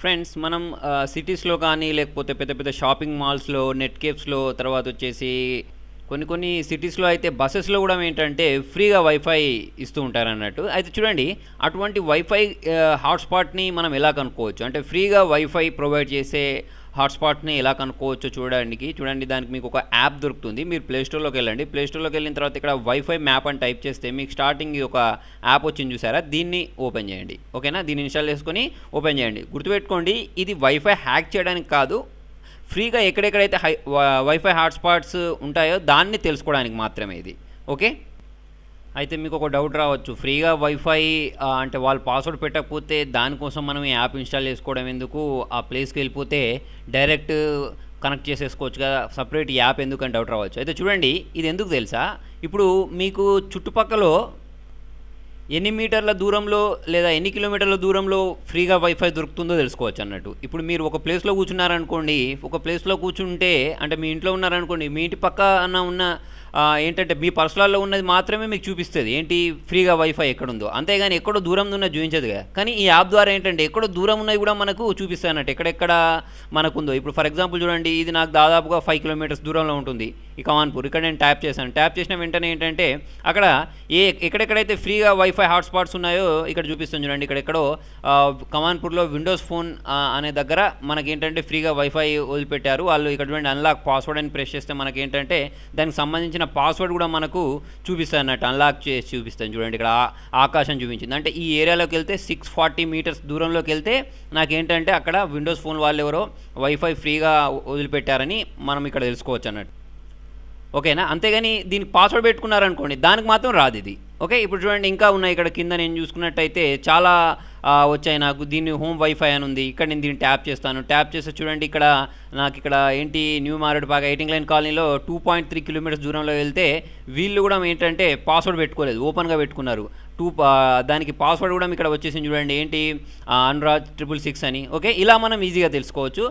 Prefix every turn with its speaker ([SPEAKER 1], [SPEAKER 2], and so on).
[SPEAKER 1] Friends మనం సిటీస్లో కానీ లేకపోతే పెద్ద పెద్ద షాపింగ్ మాల్స్లో నెట్ కేప్స్లో తర్వాత వచ్చేసి కొన్ని కొన్ని సిటీస్లో అయితే బస్సెస్లో కూడా ఏంటంటే ఫ్రీగా వైఫై ఇస్తూ ఉంటారు అన్నట్టు అయితే చూడండి అటువంటి వైఫై హాట్స్పాట్ని మనం ఎలా కనుక్కోవచ్చు? అంటే ఫ్రీగా వైఫై ప్రొవైడ్ చేసే హాట్స్పాట్ని ఎలా కనుక్కోవచ్చు చూడడానికి చూడండి దానికి మీకు ఒక యాప్ దొరుకుతుంది. మీరు ప్లేస్టోర్లోకి వెళ్ళండి. ప్లేస్టోర్లోకి వెళ్ళిన తర్వాత ఇక్కడ వైఫై మ్యాప్ అని టైప్ చేస్తే మీకు స్టార్టింగ్ ఒక యాప్ వచ్చింది చూసారా? దీన్ని ఓపెన్ చేయండి. ఓకేనా? దీన్ని ఇన్స్టాల్ చేసుకొని ఓపెన్ చేయండి. గుర్తుపెట్టుకోండి ఇది వైఫై హ్యాక్ చేయడానికి కాదు ఫ్రీగా ఎక్కడెక్కడైతే హై వైఫై హాట్స్పాట్స్ ఉంటాయో దాన్ని తెలుసుకోవడానికి మాత్రమే ఇది. ఓకే? అయితే మీకు ఒక డౌట్ రావచ్చు. ఫ్రీగా వైఫై అంటే వాళ్ళు పాస్వర్డ్ పెట్టకపోతే దానికోసం మనం ఈ యాప్ ఇన్స్టాల్ చేసుకోవడం ఎందుకు? ఆ ప్లేస్కి వెళ్ళిపోతే డైరెక్ట్ కనెక్ట్ చేసేసుకోవచ్చు కదా. సపరేట్ యాప్ ఎందుకు అని డౌట్ రావచ్చు. అయితే చూడండి ఇది ఎందుకు తెలుసా? ఇప్పుడు మీకు చుట్టుపక్కల ఎన్ని మీటర్ల దూరంలో లేదా ఎన్ని కిలోమీటర్ల దూరంలో ఫ్రీగా వైఫై దొరుకుతుందో తెలుసుకోవచ్చు అన్నట్టు. ఇప్పుడు మీరు ఒక ప్లేస్లో కూర్చున్నారనుకోండి ఒక ప్లేస్లో కూర్చుంటే అంటే మీ ఇంట్లో ఉన్నారనుకోండి మీ ఇంటి పక్క అన్న ఉన్న ఏంటంటే మీ పర్సనల్లో ఉన్నది మాత్రమే మీకు చూపిస్తుంది. ఏంటి? ఫ్రీగా వైఫై ఎక్కడుందో. అంతేగాని ఎక్కడో దూరం ఉన్నది చూపించదు కదా కానీ ఈ యాప్ ద్వారా ఏంటంటే ఎక్కడో దూరం ఉన్నది కూడా మనకు చూపిస్తాయి అన్నట్టు. ఎక్కడెక్కడ మనకుందో. ఇప్పుడు ఫర్ ఎగ్జాంపుల్ చూడండి ఇది నాకు దాదాపుగా ఫైవ్ కిలోమీటర్స్ దూరంలో ఉంటుంది. ఈ కమాన్పూర్ ఇక్కడ నేను ట్యాప్ చేశాను. ట్యాప్ చేసిన వెంటనే ఏంటంటే అక్కడ ఏ ఎక్కడెక్కడైతే ఫ్రీగా వైఫై హాట్స్పాట్స్ ఉన్నాయో ఇక్కడ చూపిస్తుంది చూడండి. ఇక్కడ ఎక్కడో కమాన్పూర్లో విండోస్ ఫోన్ అనే దగ్గర మనకి ఏంటంటే ఫ్రీగా వైఫై వదిలిపెట్టారు. వాళ్ళు ఇక్కడ చూడండి అన్లాక్ పాస్వర్డ్ అని ప్రెస్ చేస్తే మనకి ఏంటంటే దానికి సంబంధించిన పాస్వర్డ్ కూడా మనకు చూపిస్తాయి అన్నట్టు అన్లాక్ చేసి చూపిస్తాను చూడండి. ఇక్కడ ఆకాశం చూపించింది. అంటే ఈ ఏరియాలోకి వెళ్తే సిక్స్ ఫార్టీ మీటర్స్ దూరంలోకి వెళ్తే నాకేంటంటే అక్కడ విండోస్ ఫోన్ వాళ్ళు ఎవరో వైఫై ఫ్రీగా వదిలిపెట్టారని మనం ఇక్కడ తెలుసుకోవచ్చు అన్నట్టు ఓకేనా? అంతేగాని దీనికి పాస్వర్డ్ పెట్టుకున్నారనుకోండి దానికి మాత్రం రాదు ఇది. ఓకే? ఇప్పుడు చూడండి ఇంకా ఉన్నాయి ఇక్కడ కింద నేను చూసుకున్నట్టయితే చాలా వచ్చాయి నాకు. దీన్ని హోమ్ వైఫై అని ఉంది. ఇక్కడ నేను దీన్ని ట్యాప్ చేస్తాను. ట్యాప్ చేస్తే చూడండి ఇక్కడ నాకు ఇక్కడ ఏంటి న్యూ మారేడుపాక ఎయిటింగ్ లైన్ కాలనీలో టూ పాయింట్ త్రీ కిలోమీటర్స్ దూరంలో వెళ్తే వీళ్ళు కూడా ఏంటంటే పాస్వర్డ్ పెట్టుకోలేదు. ఓపెన్గా పెట్టుకున్నారు. టూ దానికి పాస్వర్డ్ కూడా ఇక్కడ వచ్చేసింది చూడండి ఏంటి అనురాజ్ ట్రిపుల్ సిక్స్ అని. ఓకే? ఇలా మనం ఈజీగా తెలుసుకోవచ్చు.